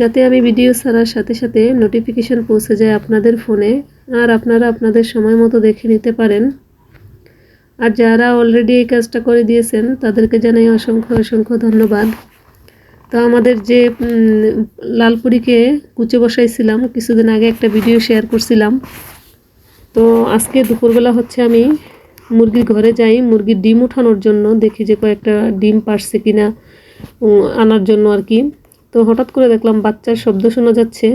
যাতে আমি ভিডিও ছাড়ার সাথে সাথে নোটিফিকেশন পৌঁছে যায় আপনাদের ফোনে, আর আপনারা আপনাদের সময় মতো দেখে নিতে পারেন। আর যারা অলরেডি এই কাজটা করে দিয়েছেন, তাদেরকে জানাই অসংখ্য অসংখ্য ধন্যবাদ। তো আমাদের যে লালপুরিকে কুচে বসাইছিলাম, কিছুদিন আগে একটা ভিডিও শেয়ার করছিলাম। তো আজকে দুপুরবেলা হচ্ছে আমি মুরগির ঘরে যাই, মুরগির ডিম উঠানোর জন্য দেখি যে কয়েকটা ডিম পারছে কিনা আনার জন্য আর কি। তো হঠাৎ করে দেখলাম বাচ্চার শব্দ শোনা যাচ্ছে।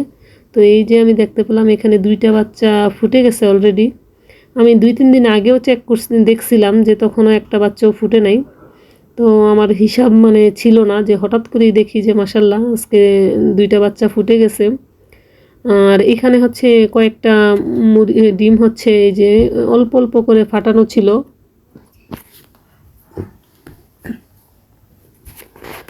তো এই যে আমি দেখতে পেলাম এখানে দুইটা বাচ্চা ফুটে গেছে অলরেডি আমি দুই, তিন দিন আগেও চেক করছি, দেখছিলাম যে তখনও একটা বাচ্চাও ফুটে নাই। তো আমার হিসাব মানে ছিল না যে হঠাৎ করেই দেখি যে মাসাল্লাহ আজকে দুইটা বাচ্চা ফুটে গেছে। আর এখানে হচ্ছে কয়েকটা ডিম হচ্ছে এই যে অল্প অল্প করে ফাটানো ছিল।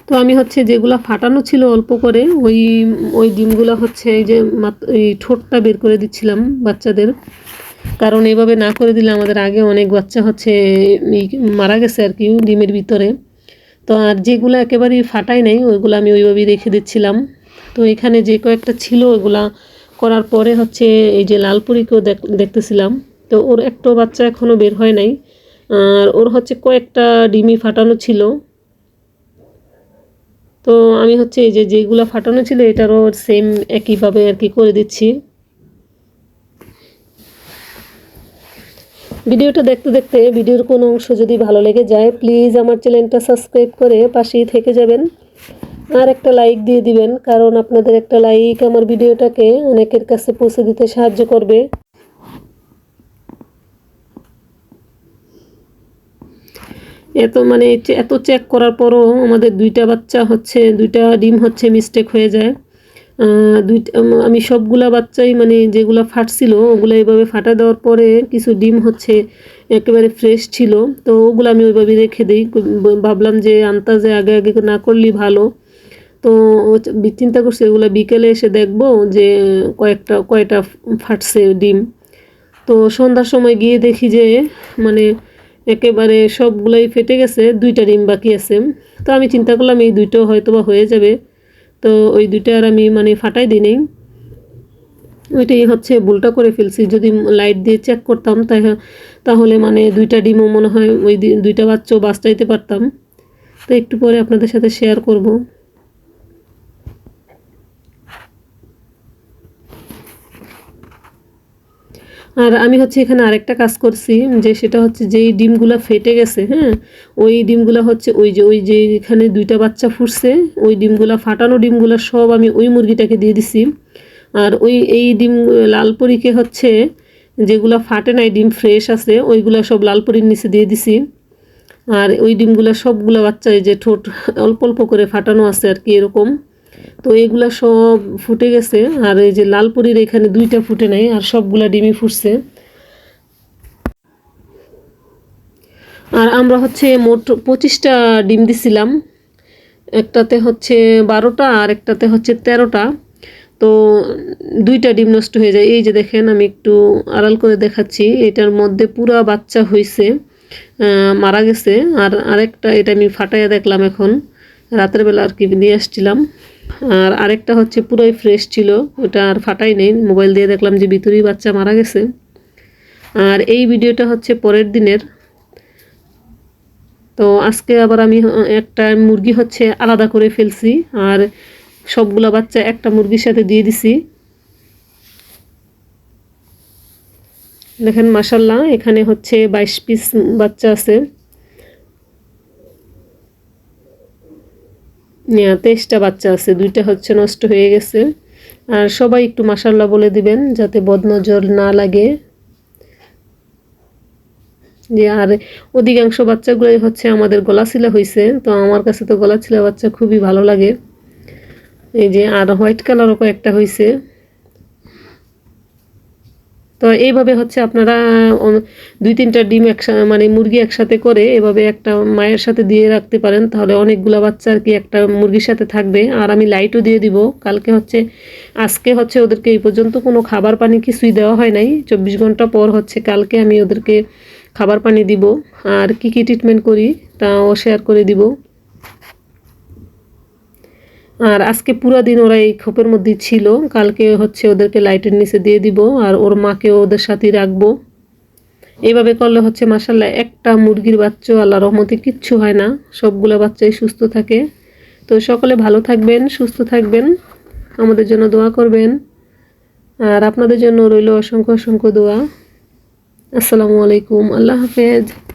তো আমি হচ্ছে যেগুলা ফাটানো ছিল অল্প করে, ওই ওই ডিমগুলো হচ্ছে এই যে এই ঠোঁটটা বের করে দিচ্ছিলাম বাচ্চাদের। কারণ এইভাবে না করে দিলে আমাদের আগে অনেক বাচ্চা হচ্ছে মারা গেছে আর কি ডিমের ভিতরে। তো আর যেগুলো একেবারেই ফাটাই নাই, ওইগুলো আমি ওইভাবেই রেখে দিচ্ছিলাম। তো এখানে যে কয়েকটা ছিল, ওইগুলা করার পরে হচ্ছে এই যে লালপুরিকেও দেখ- দেখতেছিলাম। তো ওর একটা বাচ্চা এখনও বের হয় নাই। আর ওর হচ্ছে কয়েকটা ডিমই ফাটানো ছিল। তো আমি হচ্ছে এই যে যেগুলো ফাটানো ছিল এটারও সেম একইভাবে আর কি করে দিচ্ছি। ভিডিওটা দেখতে দেখতে ভিডিওর কোনো অংশ যদি ভালো লেগে যায় প্লিজ আমার চ্যানেলটা সাবস্ক্রাইব করে পাশেই থেকে যাবেন। আর একটা লাইক দিয়ে দিবেন, কারণ আপনাদের একটা লাইক আমার ভিডিওটাকে অনেকের কাছে পৌঁছে দিতে সাহায্য করবে। এত মানে এত চেক করার পরও আমাদের দুইটা বাচ্চা হচ্ছে, দুইটা ডিম হচ্ছে মিস্টেক হয়ে যায়। দুইটা, আমি সবগুলা বাচ্চাই মানে যেগুলো ফাটছিল, ওগুলো এইভাবে ফাটা দেওয়ার পরে কিছু ডিম হচ্ছে, একেবারে ফ্রেশ ছিল। তো ওগুলো আমি ওইভাবে রেখে দিই। ভাবলাম যে আন্তাজে আগে আগে না করলেই ভালো। তো চিন্তা করছি ওগুলো বিকেলে এসে দেখব যে কয়েকটা, কয়টা ফাটছে ডিম। তো সন্ধ্যার সময় গিয়ে দেখি যে মানে একেবারে সবগুলোই ফেটে গেছে, দুইটা ডিম বাকি আছে। তো আমি চিন্তা করলাম এই দুইটাও হয়তো বা হয়ে যাবে। তো ওই দুইটা আর আমি মানে ফাটাই দিই নেই। ওইটাই হচ্ছে ভুলটা করে ফেলছি। যদি লাইট দিয়ে চেক করতাম তাই- তাহলে মানে দুইটা ডিমও মনে হয় ওই দুইটা বাচ্চাও বাঁচাইতে পারতাম। তো একটু পরে আপনাদের সাথে শেয়ার করব। আর আমি হচ্ছে এখানে আরেকটা কাজ করছি, যে সেটা হচ্ছে যেই ডিমগুলো ফেটে গেছে হ্যাঁ ওই ডিমগুলো হচ্ছে ওই যে ওই যে এখানে দুইটা বাচ্চা ফুটছে, ওই ডিমগুলো ফাটানো ডিমগুলো সব আমি ওই মুরগিটাকে দিয়ে দিছি। আর ওই, এই ডিম লালপরিকে হচ্ছে যেগুলো ফাটে নাই, ডিম ফ্রেশ আছে, ওইগুলো সব লালপরির নিচে দিয়ে দিছি। আর ওই ডিমগুলো সবগুলো বাচ্চা এই যে ঠোঁট অল্প অল্প করে ফাটানো আছে আর কি, এরকম। তো এগুলা সব ফুটে গেছে, আর এই যে লালপুরির এখানে দুইটা ফুটে নাই, আর সবগুলা ডিমই ফুটছে। আর আমরা হচ্ছে মোট পঁচিশটা ডিম দিছিলাম, একটাতে হচ্ছে বারোটা আর একটাতে হচ্ছে তেরোটা। তো দুইটা ডিম নষ্ট হয়ে যায়। এই যে দেখেন, আমি একটু আড়াল করে দেখাচ্ছি, এটার মধ্যে পুরা বাচ্চা হয়েছে মারা গেছে। আর আরেকটা এটা আমি ফাটাইয়া দেখলাম এখন, রাতের বেলা আর কি নিয়ে আসছিলাম। আর আরেকটা হচ্ছে পুরোই ফ্রেশ ছিল, ওটা আর ফাটাই নেই। মোবাইল দিয়ে দেখলাম যে ভিতরেই বাচ্চা মারা গেছে। আর এই ভিডিওটা হচ্ছে পরের দিনের। তো আজকে আবার আমি একটা মুরগি হচ্ছে আলাদা করে ফেলছি, আর সবগুলা বাচ্চা একটা মুরগির সাথে দিয়ে দিছি। দেখেন মাসাল্লাহ এখানে হচ্ছে বাইশ পিস বাচ্চা আছে। তেইশটা বাচ্চা আছে, দুইটা হচ্ছে নষ্ট হয়ে গেছে। আর সবাই একটু মাসাল্লা বলে দিবেন, যাতে বদনজর না লাগে। যে, আর অধিকাংশ বাচ্চাগুলোই হচ্ছে আমাদের গলা ছিলা হয়েছে তো আমার কাছে তো গলা ছিলা বাচ্চা খুবই ভালো লাগে। এই যে, আর হোয়াইট কালারও কয়েকটা হয়েছে তো এইভাবে হচ্ছে আপনারা দুই তিনটা ডিম একসাথে মানে মুরগি একসাথে করে এভাবে একটা মায়ের সাথে দিয়ে রাখতে পারেন, তাহলে অনেকগুলা বাচ্চা আর কি একটা মুরগির সাথে থাকবে। আর আমি লাইটও দিয়ে দিব, কালকে হচ্ছে, আজকে হচ্ছে ওদেরকে এই পর্যন্ত কোনো খাবার পানি কিছুই দেওয়া হয় নাই। চব্বিশ ঘণ্টা পর হচ্ছে কালকে আমি ওদেরকে খাবার পানি দিব। আর কি কি ট্রিটমেন্ট করি তাও শেয়ার করে দিব। আর আজকে পুরো দিন ওরা এই খোপের মধ্যেই ছিল। কালকে হচ্ছে ওদেরকে লাইটের নিচে দিয়ে দিব আর ওর মাকেও ওদের সাথেই রাখব। এইভাবে করলে হচ্ছে মাসাল্লাহ একটা মুরগির বাচ্চা আল্লাহ রহমতে কিচ্ছু হয় না। সবগুলো বাচ্চাই সুস্থ থাকে। তো সকলে ভালো থাকবেন, সুস্থ থাকবেন। আমাদের জন্য দোয়া করবেন। আর আপনাদের জন্য রইল অসংখ্য অসংখ্য দোয়া। আসসালামু আলাইকুম। আল্লাহ হাফেজ।